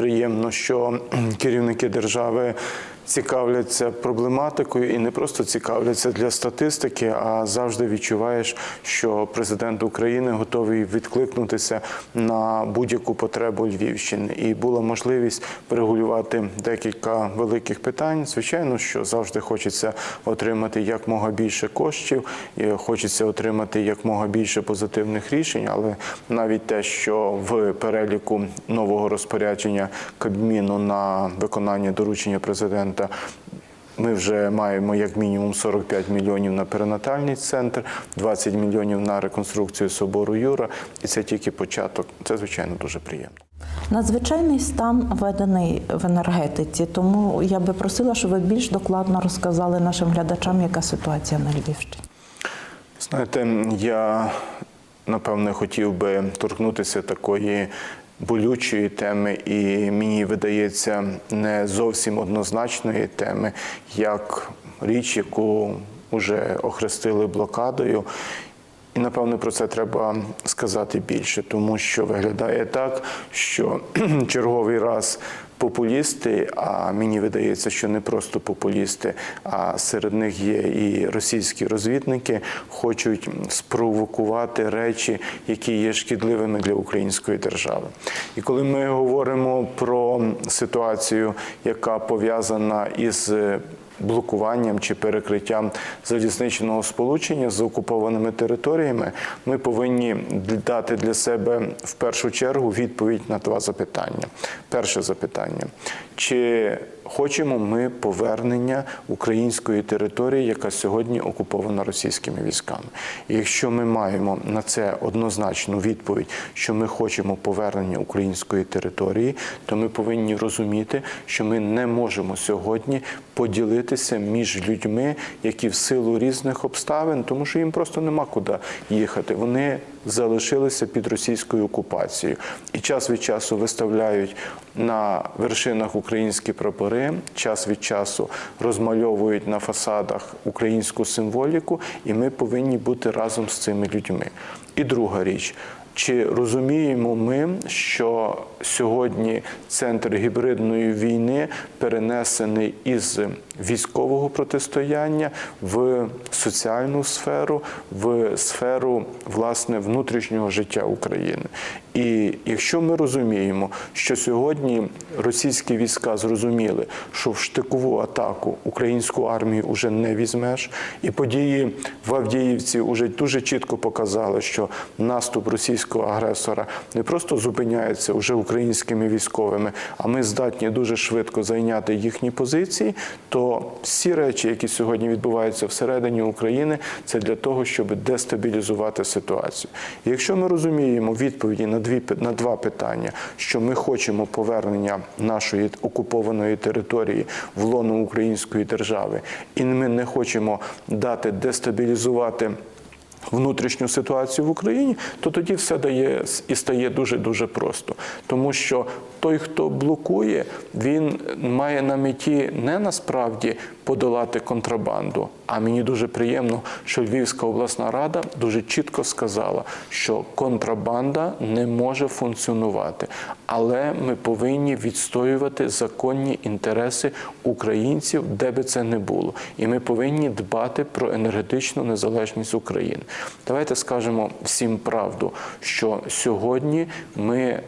приємно, що керівники держави цікавляться проблематикою і не просто цікавляться для статистики, а завжди відчуваєш, що президент України готовий відкликнутися на будь-яку потребу Львівщини. І була можливість перегулювати декілька великих питань. Звичайно, що завжди хочеться отримати якмога більше коштів, і хочеться отримати якмога більше позитивних рішень, але навіть те, що в переліку нового розпорядження Кабміну на виконання доручення президента. Ми вже маємо як мінімум 45 мільйонів на перинатальний центр, 20 мільйонів на реконструкцію собору Юра, і це тільки початок. Це звичайно дуже приємно. Надзвичайний стан введений в енергетиці, тому я би просила, щоб ви більш докладно розказали нашим глядачам, яка ситуація на Львівщині. Знаєте, я напевне хотів би торкнутися такої болючої теми, і мені видається не зовсім однозначної теми, як річ, яку вже охрестили блокадою. І напевно про це треба сказати більше, тому що виглядає так, що черговий раз популісти, а мені видається, що не просто популісти, а серед них є і російські розвідники, хочуть спровокувати речі, які є шкідливими для української держави. І коли ми говоримо про ситуацію, яка пов'язана із блокуванням чи перекриттям залізничного сполучення з окупованими територіями, ми повинні дати для себе в першу чергу відповідь на два запитання. Перше запитання: чи хочемо ми повернення української території, яка сьогодні окупована російськими військами? І якщо ми маємо на це однозначну відповідь, що ми хочемо повернення української території, то ми повинні розуміти, що ми не можемо сьогодні поділитися між людьми, які в силу різних обставин, тому що їм просто нема куди їхати. Вони залишилися під російською окупацією і час від часу виставляють на вершинах українські прапори, час від часу розмальовують на фасадах українську символіку, і ми повинні бути разом з цими людьми. І друга річ. Чи розуміємо ми, що сьогодні центр гібридної війни перенесений із військового протистояння в соціальну сферу, в сферу власне внутрішнього життя України? І якщо ми розуміємо, що сьогодні російські війська зрозуміли, що в штикову атаку українську армію вже не візьмеш, і події в Авдіївці вже дуже чітко показали, що наступ російського агресора не просто зупиняється вже українськими військовими, а ми здатні дуже швидко зайняти їхні позиції, то всі речі, які сьогодні відбуваються всередині України, це для того, щоб дестабілізувати ситуацію. І якщо ми розуміємо відповіді на дві на два питання, що ми хочемо повернення нашої окупованої території в лоно української держави, і ми не хочемо дати дестабілізувати. Внутрішню ситуацію в Україні, то тоді все дає і стає дуже дуже просто, тому що той, хто блокує, він має на меті не насправді подолати контрабанду. А мені дуже приємно, що Львівська обласна рада дуже чітко сказала, що контрабанда не може функціонувати, але ми повинні відстоювати законні інтереси українців, де би це не було, і ми повинні дбати про енергетичну незалежність України. Давайте скажемо всім правду, що сьогодні ми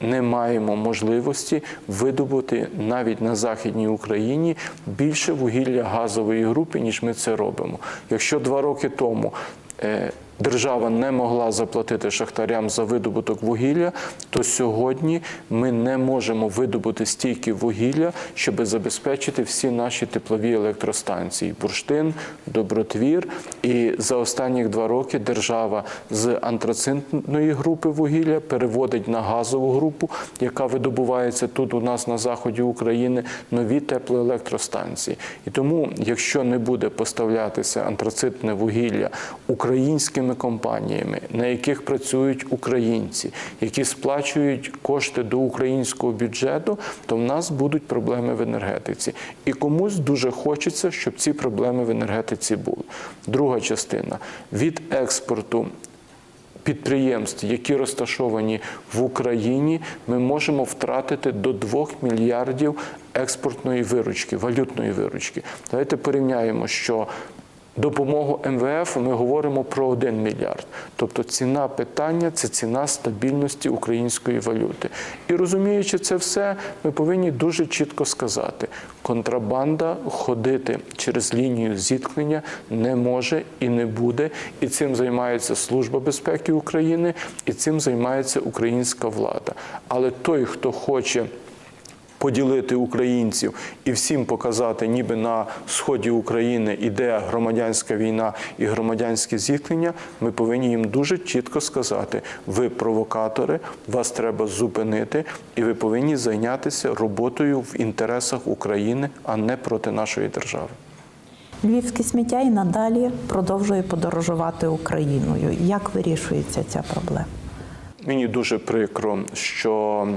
не маємо можливості видобути навіть на західній Україні більше вугілля газової групи, ніж ми це робимо. Якщо два роки тому е, держава не могла заплатити шахтарям за видобуток вугілля, то сьогодні ми не можемо видобути стільки вугілля, щоб забезпечити всі наші теплові електростанції бурштин, добротвір. І за останні два роки держава з антрацитної групи вугілля переводить на газову групу, яка видобувається тут у нас на заході України, нові теплоелектростанції. І тому, якщо не буде поставлятися антрацитне вугілля українським компаніями, на яких працюють українці, які сплачують кошти до українського бюджету, то в нас будуть проблеми в енергетиці. І комусь дуже хочеться, щоб ці проблеми в енергетиці були. Друга частина від експорту підприємств, які розташовані в Україні, ми можемо втратити до 2 мільярдів експортної виручки, валютної виручки. Давайте порівняємо, що допомогу МВФ ми говоримо про 1 мільярд. Тобто ціна питання це ціна стабільності української валюти. І розуміючи це все, ми повинні дуже чітко сказати: контрабанда ходити через лінію зіткнення не може і не буде. І цим займається Служба безпеки України, і цим займається українська влада. Але той, хто хоче поділити українців і всім показати, ніби на сході України іде громадянська війна і громадянське зіткнення, ми повинні їм дуже чітко сказати: ви провокатори, вас треба зупинити, і ви повинні зайнятися роботою в інтересах України, а не проти нашої держави. Львівське сміття і надалі продовжує подорожувати Україною. Як вирішується ця проблема? Мені дуже прикро, що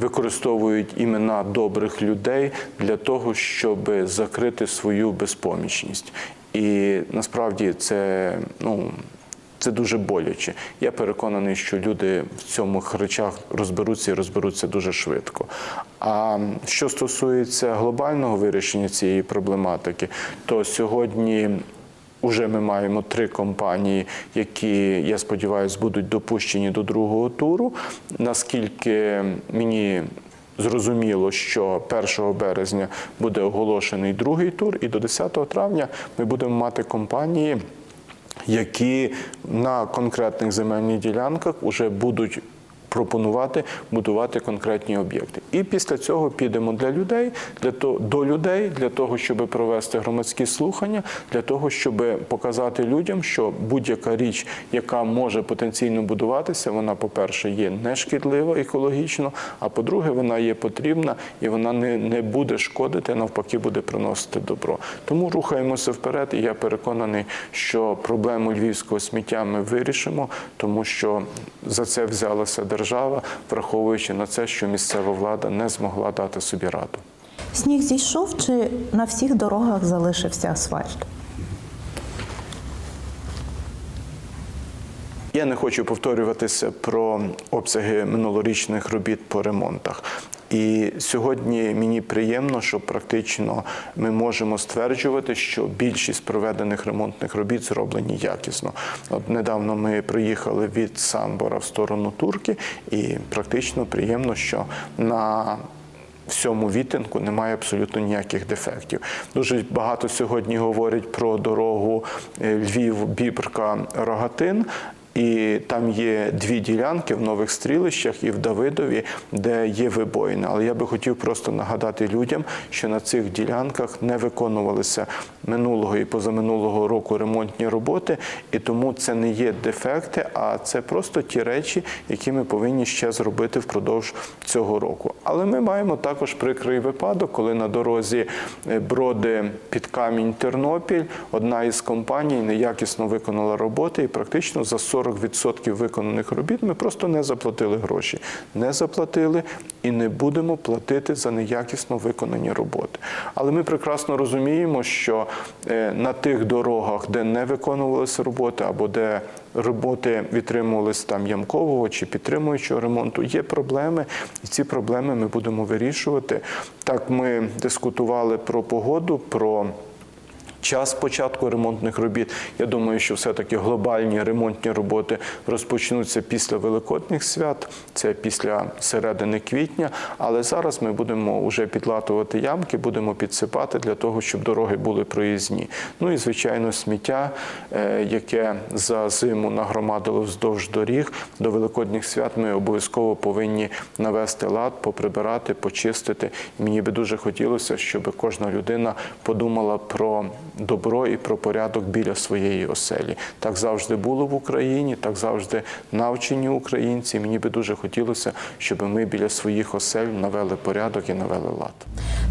використовують імена добрих людей для того, щоб закрити свою безпомічність. І насправді це ну. Це дуже боляче. Я переконаний, що люди в цьому речах розберуться і розберуться дуже швидко. А що стосується глобального вирішення цієї проблематики, то сьогодні Уже ми маємо три компанії, які, я сподіваюся, будуть допущені до другого туру. Наскільки мені зрозуміло, що 1 березня буде оголошений другий тур, і до 10 травня ми будемо мати компанії, які на конкретних земельних ділянках вже будуть пропонувати будувати конкретні об'єкти. І після цього підемо для людей, для того до людей, для того, щоб провести громадські слухання, для того, щоб показати людям, що будь-яка річ, яка може потенційно будуватися, вона, по-перше, є не шкідлива екологічно, а по-друге, вона є потрібна і вона не, не буде шкодити, навпаки, буде приносити добро. Тому рухаємося вперед, і я переконаний, що проблему львівського сміття ми вирішимо, тому що за це взялася держава, враховуючи на це, що місцева влада не змогла дати собі раду. Сніг зійшов чи на всіх дорогах залишився асфальт? Я не хочу повторюватися про обсяги минулорічних робіт по ремонтах. І сьогодні мені приємно, що практично ми можемо стверджувати, що більшість проведених ремонтних робіт зроблені якісно. От недавно ми приїхали від Самбора в сторону Турки, і практично приємно, що на всьому відтинку немає абсолютно ніяких дефектів. Дуже багато сьогодні говорять про дорогу е, Львів-Бібрка-Рогатин. І там є дві ділянки в нових стрілищах і в Давидові, де є вибоїни. Але я би хотів просто нагадати людям, що на цих ділянках не виконувалися минулого і позаминулого року ремонтні роботи, і тому це не є дефекти, а це просто ті речі, які ми повинні ще зробити впродовж цього року. Але ми маємо також прикрий випадок, коли на дорозі е, броди під камінь Тернопіль одна із компаній неякісно виконала роботи, і практично за 40% виконаних робіт ми просто не заплатили гроші. Не заплатили і не будемо платити за неякісно виконані роботи. Але ми прекрасно розуміємо, що е, на тих дорогах, де не виконувалися роботи, або де роботи відтримувалися там ямкового чи підтримуючого ремонту, є проблеми, і ці проблеми ми будемо вирішувати. Так, ми дискутували про погоду, про Час початку ремонтних робіт. Я думаю, що все-таки глобальні ремонтні роботи розпочнуться після Великодних свят, це після середини квітня. Але зараз ми будемо вже підлатувати ямки, будемо підсипати для того, щоб дороги були проїзні. Ну і звичайно, сміття, е, яке за зиму нагромадило вздовж доріг до Великодніх свят. Ми обов'язково повинні навести лад, поприбирати, почистити. Мені би дуже хотілося, щоб кожна людина подумала про добро і про порядок біля своєї оселі. Так завжди було в Україні, так завжди навчені українці. Мені би дуже хотілося, щоб ми біля своїх осель навели порядок і навели лад.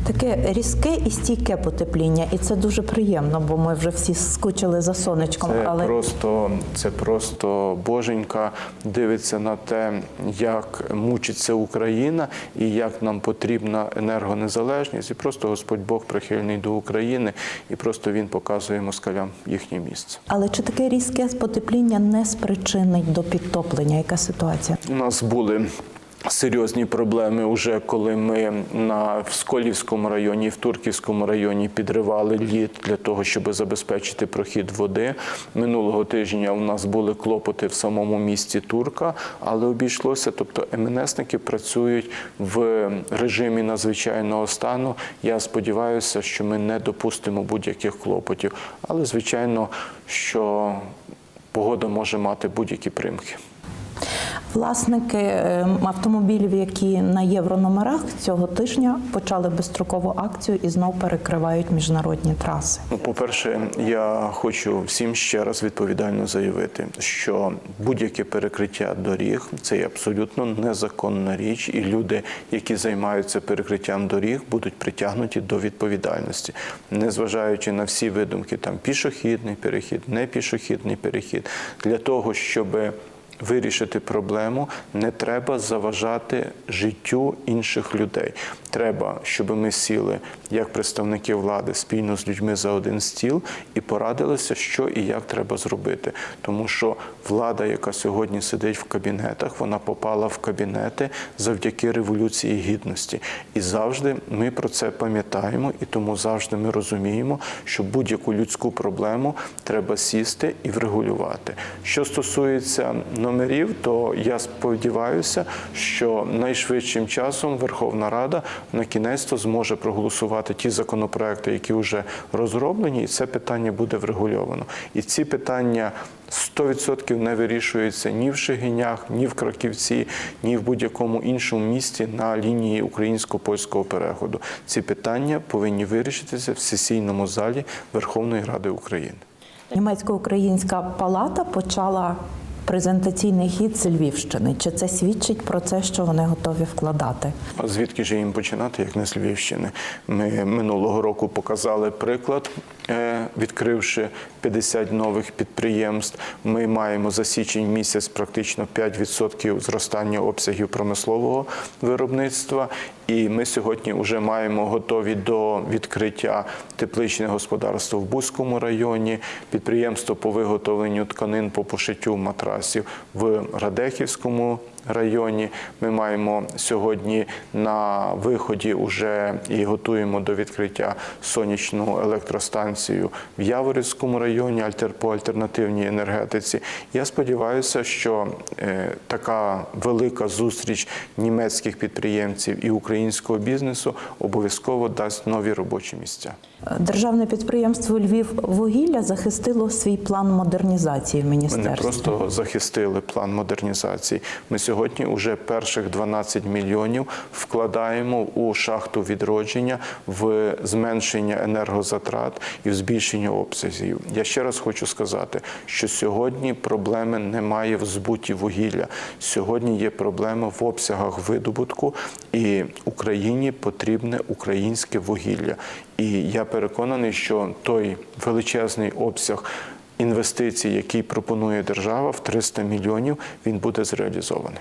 Таке різке і стійке потепління, і це дуже приємно, бо ми вже всі скучили за сонечком. Це але просто це просто боженька дивиться на те, як мучиться Україна і як нам потрібна енергонезалежність. І просто Господь Бог прихильний до України, і просто він показує москалям їхнє місце. але чи таке різке потепління не спричинить до підтоплення? Яка ситуація? У нас були. Серйозні проблеми вже коли ми на в Сколівському районі в Турківському районі підривали лід для того, щоб забезпечити прохід води. Минулого тижня у нас були клопоти в самому місті Турка, але обійшлося. Тобто МНСники працюють в режимі надзвичайного стану. Я сподіваюся, що ми не допустимо будь-яких клопотів. Але звичайно, що погода може мати будь-які примхи. Власники е, автомобілів, які на єврономерах цього тижня почали безстрокову акцію і знов перекривають міжнародні траси. Ну, по-перше, я хочу всім ще раз відповідально заявити, що будь-яке перекриття доріг це є абсолютно незаконна річ, і люди, які займаються перекриттям доріг, будуть притягнуті до відповідальності, незважаючи на всі видумки, там пішохідний перехід, не пішохідний перехід, для того, щоби Вирішити проблему не треба заважати життю інших людей. Треба, щоб ми сіли як представники влади спільно з людьми за один стіл і порадилися, що і як треба зробити. Тому що влада, яка сьогодні сидить в кабінетах, вона попала в кабінети завдяки революції гідності. І завжди ми про це пам'ятаємо, і тому завжди ми розуміємо, що будь-яку людську проблему треба сісти і врегулювати. Що стосується номерів, то я сподіваюся, що найшвидшим часом Верховна Рада на кінець зможе проголосувати ті законопроекти, які вже розроблені, і це питання буде врегульовано. І ці питання 100% не вирішуються ні в Шегинях, ні в Краківці, ні в будь-якому іншому місті на лінії українсько-польського переходу. Ці питання повинні вирішитися в сесійному залі Верховної Ради України. Німецько-українська палата почала презентаційний хід з Львівщини. Чи це свідчить про те, що вони готові вкладати? А звідки ж їм починати, як не з Львівщини? Ми минулого року показали приклад, е, відкривши 50 нових підприємств. Ми маємо за січень місяць практично 5% зростання обсягів промислового виробництва. І ми сьогодні вже маємо готові до відкриття тепличне господарство в Бузькому районі, підприємство по виготовленню тканин по пошиттю матрасів в Радехівському районі. Ми маємо сьогодні на виході уже і готуємо до відкриття сонячну електростанцію в Яворівському районі по альтернативній енергетиці. Я сподіваюся, що е, така велика зустріч німецьких підприємців і українського бізнесу обов'язково дасть нові робочі місця. Державне підприємство Львів вугілля захистило свій план модернізації в Ми не просто захистили план модернізації. Ми сьогодні вже перших 12 мільйонів вкладаємо у шахту відродження в зменшення енергозатрат і в збільшення обсягів. Я ще раз хочу сказати, що сьогодні проблеми немає в збуті вугілля. Сьогодні є проблема в обсягах видобутку, і Україні потрібне українське вугілля. І я переконаний, що той величезний обсяг інвестицій, які пропонує держава в 300 мільйонів, він буде зреалізований.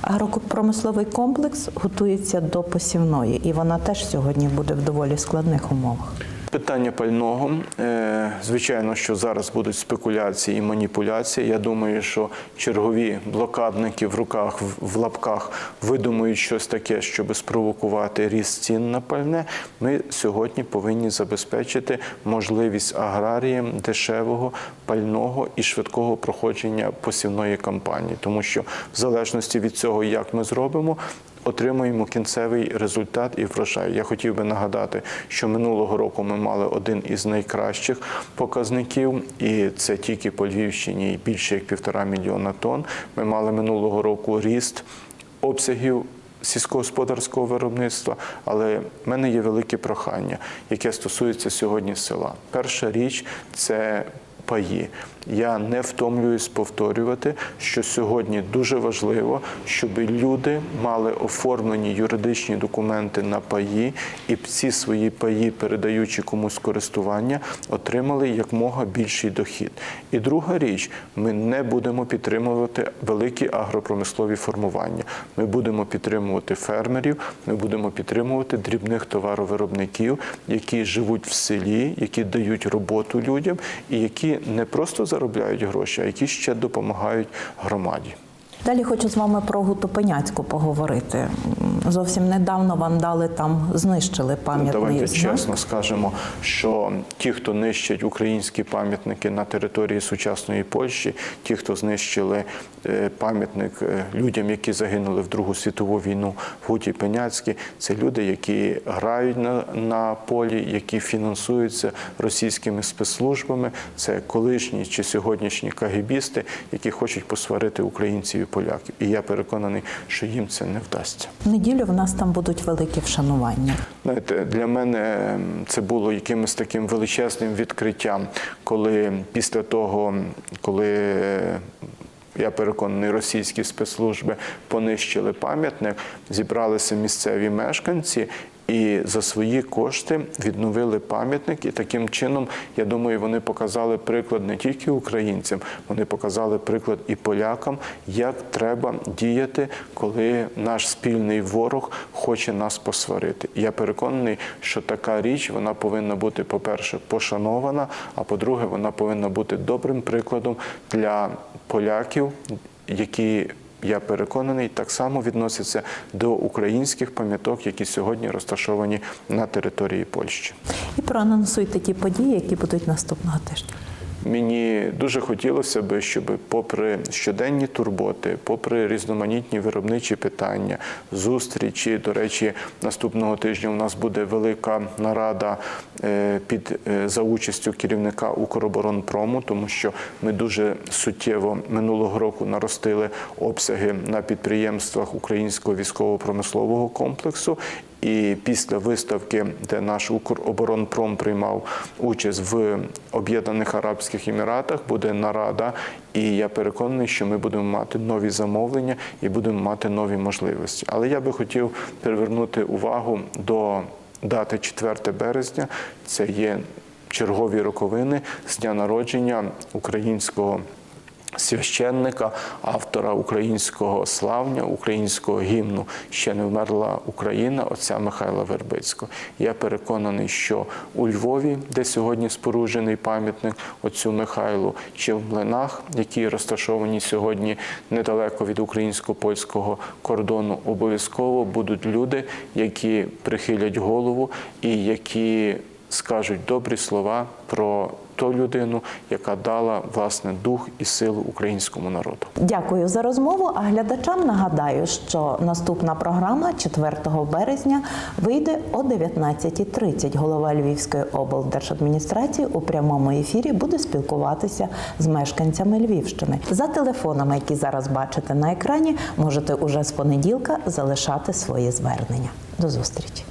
Агропромисловий комплекс готується до посівної, і вона теж сьогодні буде в доволі складних умовах. Питання пального. Е, Звичайно, що зараз будуть спекуляції і маніпуляції. Я думаю, що чергові блокадники в руках в- лапках видумують щось таке, щоб спровокувати ріст цін на пальне. Ми сьогодні повинні забезпечити можливість аграріям дешевого пального і швидкого проходження посівної кампанії, тому що в залежності від цього, як ми зробимо. Отримуємо кінцевий результат і врожай. Я хотів би нагадати, що минулого року ми мали один із найкращих показників, і це тільки по Львівщині більше як півтора мільйона тонн. Ми мали минулого року ріст обсягів. Сільськогосподарського виробництва, але в мене є велике прохання, яке стосується сьогодні села. Перша річ це паї. Я не втомлююсь повторювати, що сьогодні дуже важливо, щоб люди мали оформлені юридичні документи на паї, і ці свої паї, передаючи комусь користування, отримали якмога більший дохід. І друга річ, ми не будемо підтримувати великі агропромислові формування. Ми будемо підтримувати фермерів, ми будемо підтримувати дрібних товаровиробників, які живуть в селі, які дають роботу людям і які не просто заробляють гроші, а які ще допомагають громаді. Далі хочу з вами про Гутопеняцьку поговорити. Зовсім недавно вандали там знищили пам'ятний Давайте знак. чесно скажемо, що ті, хто нищать українські пам'ятники на території сучасної Польщі, ті, хто знищили е, пам'ятник е, людям, які загинули в Другу світову війну в Гуті Пеняцькі, це люди, які грають на, на полі, які фінансуються російськими спецслужбами. Це колишні чи сьогоднішні кагібісти, які хочуть посварити українців поляків. І я переконаний, що їм це не вдасться. В неділю в нас там будуть великі вшанування. Знаєте, для мене це було якимось таким величезним відкриттям, коли після того, коли е, я переконаний, російські спецслужби понищили пам'ятник, зібралися місцеві мешканці. І за свої кошти відновили пам'ятник, і таким чином, я думаю, вони показали приклад не тільки українцям, вони показали приклад і полякам, як треба діяти, коли наш спільний ворог хоче нас посварити. Я переконаний, що така річ вона повинна бути, по-перше, пошанована, а по-друге, вона повинна бути добрим прикладом для поляків, які я переконаний, так само відносяться до українських пам'яток, які сьогодні розташовані на території Польщі. І проанонсуйте ті події, які будуть наступного тижня. Мені дуже хотілося би, щоб, попри щоденні турботи, попри різноманітні виробничі питання, зустрічі. До речі, наступного тижня у нас буде велика нарада е, під е, за участю керівника Укроборонпрому, тому що ми дуже суттєво минулого року наростили обсяги на підприємствах українського військово-промислового комплексу. І після виставки, де наш Укроборонпром приймав участь в Об'єднаних Арабських Еміратах, буде нарада. І я переконаний, що ми будемо мати нові замовлення і будемо мати нові можливості. Але я би хотів привернути увагу до дати 4 березня. Це є чергові роковини з дня народження українського священника, автора українського славня, українського гімну Ще не вмерла Україна, отця Михайла Вербицького. Я переконаний, що у Львові, де сьогодні споруджений пам'ятник отцю Михайлу, чи в млинах, які розташовані сьогодні недалеко від українсько-польського кордону, обов'язково будуть люди, які прихилять голову і які скажуть добрі слова про ту людину, яка дала власне дух і силу українському народу. Дякую за розмову. А глядачам нагадаю, що наступна програма 4 березня вийде о 19.30. Голова Львівської облдержадміністрації у прямому ефірі буде спілкуватися з мешканцями Львівщини. За телефонами, які зараз бачите на екрані, можете уже з понеділка залишати свої звернення. До зустрічі.